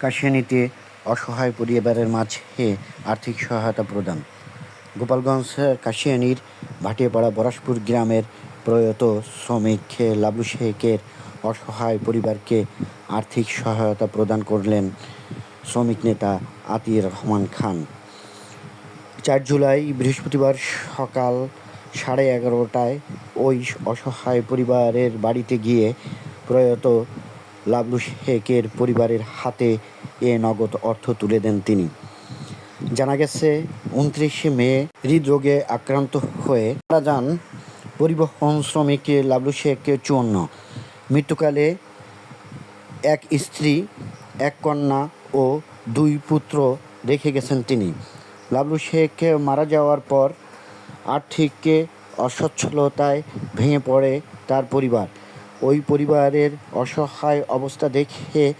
কাশিয়ানিতে অসহায় পরিবারের মাঝে আর্থিক সহায়তা প্রদান। গোপালগঞ্জ কাশিয়ানির ভাটিয়াপাড়া বরাসপুর গ্রামের প্রয়াত শ্রমিক লাবলু শেখের অসহায় পরিবারকে আর্থিক সহায়তা প্রদান করলেন শ্রমিক নেতা আতির রহমান খান। চার জুলাই বৃহস্পতিবার সকাল সাড়ে এগারোটায় ওই অসহায় পরিবারের বাড়িতে গিয়ে প্রয়াত লাবলু শেখের পরিবারের হাতে এ নগদ অর্থ তুলে দেন তিনি। জানা গেছে, উনত্রিশে মে হৃদরোগে আক্রান্ত হয়ে মারা যান পরিবহন শ্রমিক লাবলু শেখ চুয়ান্ন। মৃত্যুকালে এক স্ত্রী, এক কন্যা ও দুই পুত্র রেখে গেছেন তিনি। লাবলু শেখ মারা যাওয়ার পর আর্থিক অসচ্ছলতায় ভেঙে পড়ে তার পরিবার। ওই পরিবারের অসহায় অবস্থা দেখে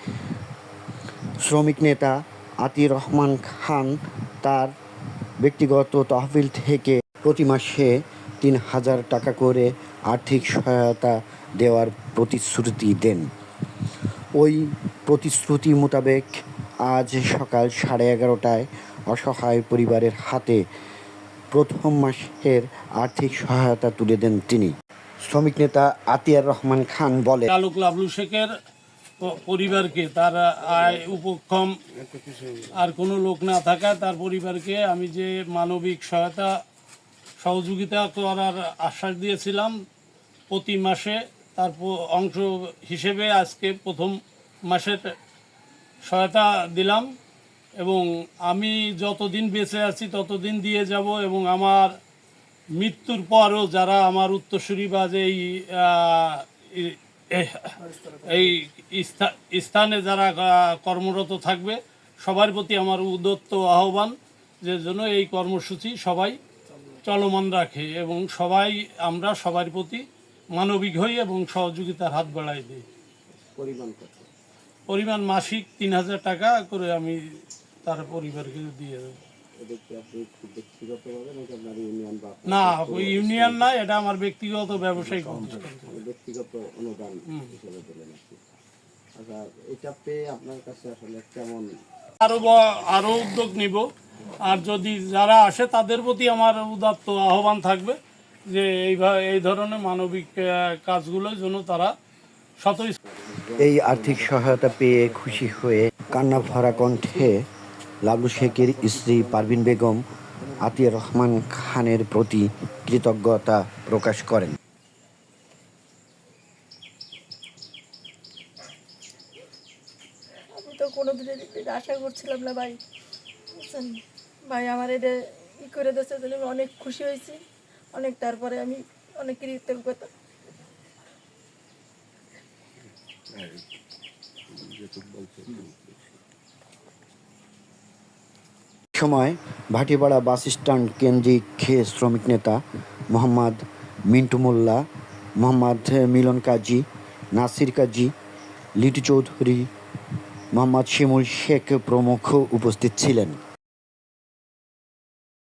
শ্রমিক নেতা আতির রহমান খান তার ব্যক্তিগত তহবিল থেকে প্রতি মাসে তিন হাজার টাকা করে আর্থিক সহায়তা দেওয়ার প্রতিশ্রুতি দেন। ওই প্রতিশ্রুতি মোতাবেক আজ সকাল সাড়ে এগারোটায় অসহায় পরিবারের হাতে প্রথম মাসের আর্থিক সহায়তা তুলে দেন তিনি। শ্রমিক নেতা আতিয়ার রহমান খান বলে চালক লাবলু শেখের পরিবারকে তার আয় উপক্ষম আর কোনো লোক না থাকায় তার পরিবারকে আমি যে মানবিক সহায়তা সহযোগিতা করার আশ্বাস দিয়েছিলাম প্রতি মাসে, তার অংশ হিসেবে আজকে প্রথম মাসের সহায়তা দিলাম এবং আমি যতদিন বেঁচে আছি ততদিন দিয়ে যাব এবং আমার মৃত্যুর পরও যারা আমার উত্তরসূরি বা যে এই স্থানে যারা কর্মরত থাকবে সবার প্রতি আমার উদত্ত আহ্বান যে জন্য এই কর্মসূচি সবাই চলমান রাখে এবং সবাই আমরা সবার প্রতি মানবিক হই এবং সহযোগিতার হাত বাড়াই দিই। পরিমাণ মাসিক তিন হাজার টাকা করে আমি তার পরিবারকে দিয়ে দেবো। না ওই ইউনিয়ন না এটা আমার ব্যক্তিগত ব্যবসায়িক ব্যক্তিগত অনুদান হিসেবে দিলেন আচ্ছা এটা পেয়ে আপনার কাছে আসলে কেমন? আরও আরও উদ্যোগ নিব। আর যদি যারা আসে তাদের প্রতি আমার উদাত্ত আহ্বান থাকবে যে এইভাবে এই ধরনের মানবিক আহ, কাজগুলোর জন্য তারা স্বতঃ এই আর্থিক সহায়তা পেয়ে খুশি হয়ে কান্না ভরা কণ্ঠে লাবলু শেখের স্ত্রী পারভিন বেগম আতিয়া রহমান খানের প্রতি কৃতজ্ঞতা প্রকাশ করেন। আমি তো কোনো দিনের এটা আশা করছিলাম না ভাই। বুঝছেন? ভাই আমার এটা ই করে দিয়েছে আমি অনেক খুশি হয়েছি। অনেক তারপরে আমি অনেক কৃতজ্ঞতা। সময় ভাটিপাড়া বাস স্ট্যান্ড কেন্দ্রিক শ্রমিক নেতা মোহাম্মদ মিন্টু মোল্লা মোহাম্মদ মিলন কাজী নাসির কাজী, লিটু চৌধুরী, মোহাম্মদ শিমুল শেখ প্রমুখ উপস্থিত ছিলেন।